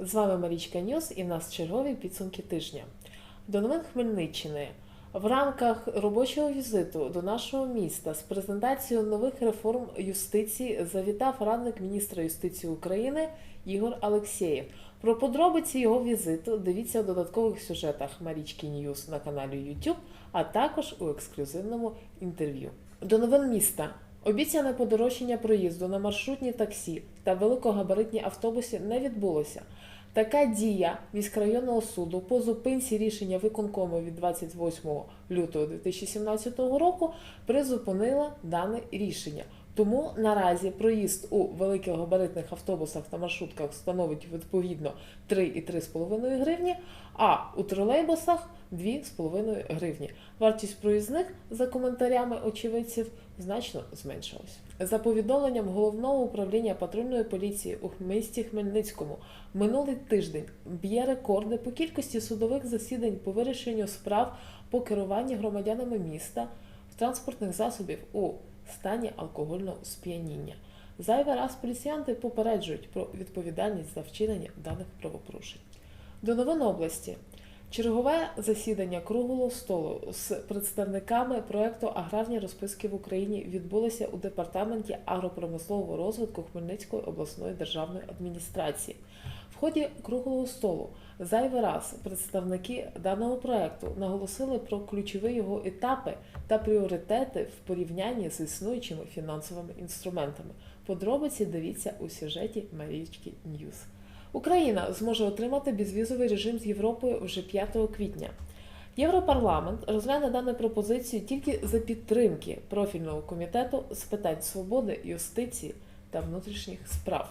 З вами Марічка Ньюс і в нас чергові підсумки тижня. До новин Хмельниччини. В рамках робочого візиту до нашого міста з презентацією нових реформ юстиції завітав радник міністра юстиції України Ігор Алексєєв. Про подробиці його візиту дивіться у додаткових сюжетах Марічки Ньюс на каналі YouTube, а також у ексклюзивному інтерв'ю. До новин міста. Обіцяне подорожчання проїзду на маршрутні таксі та великогабаритні автобуси не відбулося. Така дія міськрайонного суду по зупинці рішення виконкому від 28 лютого 2017 року призупинила дане рішення. Тому наразі проїзд у великогабаритних автобусах та маршрутках становить відповідно 3 і 3,5 гривні, а у тролейбусах 2,5 гривні. Вартість проїзних, за коментарями очевидців, значно зменшилась. За повідомленням головного управління патрульної поліції у місті Хмельницькому, минулий тиждень б'є рекорди по кількості судових засідань по вирішенню справ по керуванню громадянами міста в транспортних засобів у стані алкогольного сп'яніння. Зайвий раз поліціянти попереджують про відповідальність за вчинення даних правопорушень. До новин області. Чергове засідання круглого столу з представниками проекту Аграрні розписки в Україні відбулося у департаменті агропромислового розвитку Хмельницької обласної державної адміністрації. В ході круглого столу зайвий раз представники даного проекту наголосили про ключові його етапи та пріоритети в порівнянні з існуючими фінансовими інструментами. Подробиці дивіться у сюжеті Марічки Ньюс. Україна зможе отримати безвізовий режим з Європою вже 5 квітня. Європарламент розгляне дану пропозицію тільки за підтримки профільного комітету з питань свободи, юстиції та внутрішніх справ.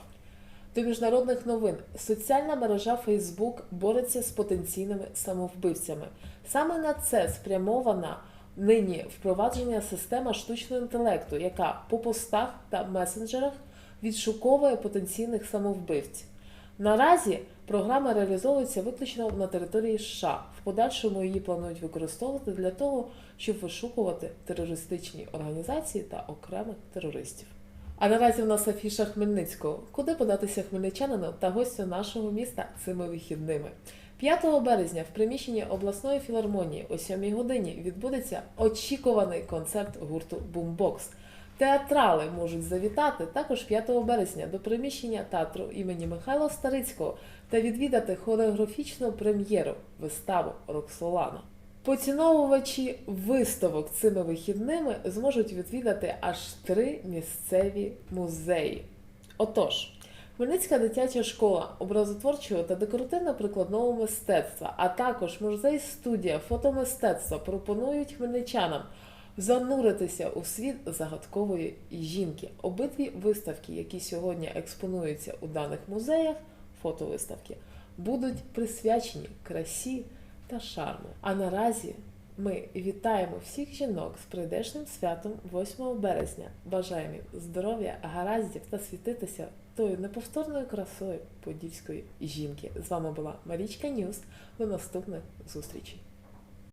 До міжнародних новин соціальна мережа Facebook бореться з потенційними самовбивцями. Саме на це спрямована нині впровадження система штучного інтелекту, яка по постах та месенджерах відшуковує потенційних самовбивців. Наразі програма реалізовується виключно на території США. В подальшому її планують використовувати для того, щоб вишукувати терористичні організації та окремих терористів. А наразі в нас афіша Хмельницького. Куди податися хмельничанину та гостю нашого міста цими вихідними? 5 березня в приміщенні обласної філармонії о 7 годині відбудеться очікуваний концерт гурту Бумбокс. Театрали можуть завітати також 5 березня до приміщення театру імені Михайла Старицького та відвідати хореографічну прем'єру виставу Роксолана. Поціновувачі виставок цими вихідними зможуть відвідати аж три місцеві музеї. Отож, Хмельницька дитяча школа образотворчого та декоративно-прикладного мистецтва, а також музей студія фотомистецтва пропонують хмельничанам зануритися у світ загадкової жінки. Обидві виставки, які сьогодні експонуються у даних музеях, фотовиставки, будуть присвячені красі та шарму. А наразі ми вітаємо всіх жінок з прийдешним святом 8 березня. Бажаємо їм здоров'я, гараздів та світитися тою неповторною красою подільської жінки. З вами була Марічка Ньюс. До наступних зустрічей.